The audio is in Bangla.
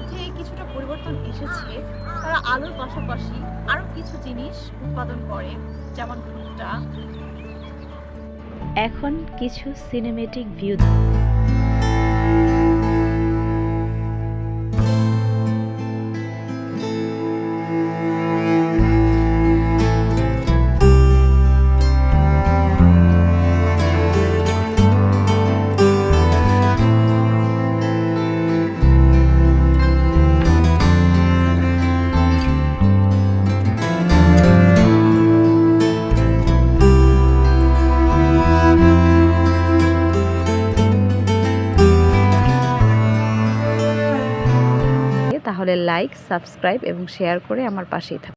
মধ্যে কিছুটা পরিবর্তন এসেছে। তারা আলোর পাশাপাশি আরও কিছু জিনিস উৎপাদন করে, যেমন ভুট্টা। এখন কিছু সিনেমেটিক ভিউ তাহলে লাইক সাবস্ক্রাইব এবং শেয়ার করে আমার পাশেই থাকুন